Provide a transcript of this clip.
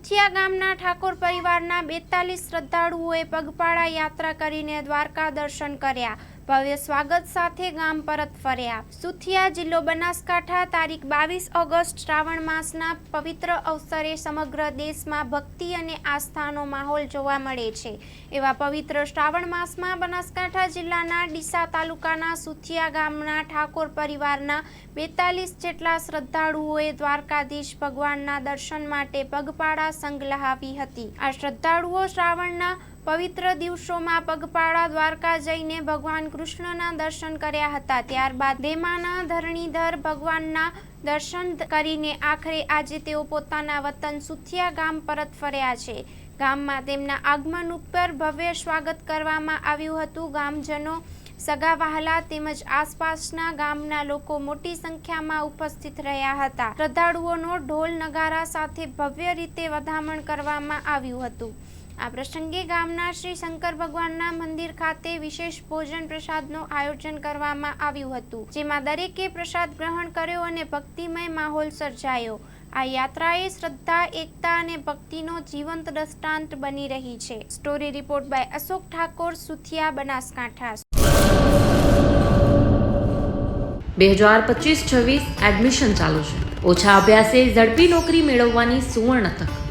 સુથિયા ગામના ઠાકોર પરિવારના બેતાલીસ શ્રદ્ધાળુઓએ પગપાળા યાત્રા કરીને દ્વારકા દર્શન કર્યા. ભવ્ય સ્વાગત સાથે ગામ પરત ફર્યા. સુથિયા જિલ્લો બનાસકાંઠા, તારીખ બાવીસ ઓગસ્ટ, શ્રાવણ માસના પવિત્ર અવસરે સમગ્ર દેશમાં ભક્તિ અને આસ્થાનો માહોલ જોવા મળે છે. એવા પવિત્ર શ્રાવણ માસમાં બનાસકાંઠા જિલ્લાના ડીસા તાલુકાના સુથિયા ગામના ઠાકોર પરિવારના બેતાલીસ જેટલા શ્રદ્ધાળુઓએ દ્વારકાધીશ ભગવાનના દર્શન માટે પગપાળા સંગ લહાવી હતી. આ શ્રદ્ધાળુઓ શ્રાવણના પવિત્ર દિવસોમાં પગપાળા દ્વારકા જઈને ભગવાન કૃષ્ણના દર્શન કર્યા હતા. ત્યારબાદ દેમાના ધરણીધર ભગવાનના દર્શન કરીને આખરે આજે તેઓ પોતાના વતન સુથિયા ગામ પરત ફર્યા છે. ગામમાં તેમના આગમન ઉપર ભવ્ય સ્વાગત કરવામાં આવ્યું હતું. ગામજનો સગા વહાલા તેમજ આસપાસના ગામના લોકો મોટી સંખ્યામાં ઉપસ્થિત રહ્યા હતા. શ્રદ્ધાળુઓનો ઢોલ નગારા સાથે ભવ્ય રીતે વધામણ કરવામાં આવ્યું હતું. આ પ્રસંગે ગામના શ્રી શંકર ભગવાનના મંદિર ખાતે વિશેષ ભોજન પ્રસાદનું આયોજન કરવામાં આવ્યું હતું, જેમાં દરેકે પ્રસાદ ગ્રહણ કર્યો અને ભક્તિમય માહોલ સર્જાયો. આ યાત્રાએ શ્રદ્ધા, એકતા અને ભક્તિનો જીવંત દ્રષ્ટાંત બની રહી છે. Story report by Ashok Thakor, Suthiya Banaskantha. બે હજાર પચીસ છવ્વીસ એડમિશન ચાલુ છે. ઓછા અભ્યાસે ઝડપી નોકરી મેળવવાની સુવર્ણ તક.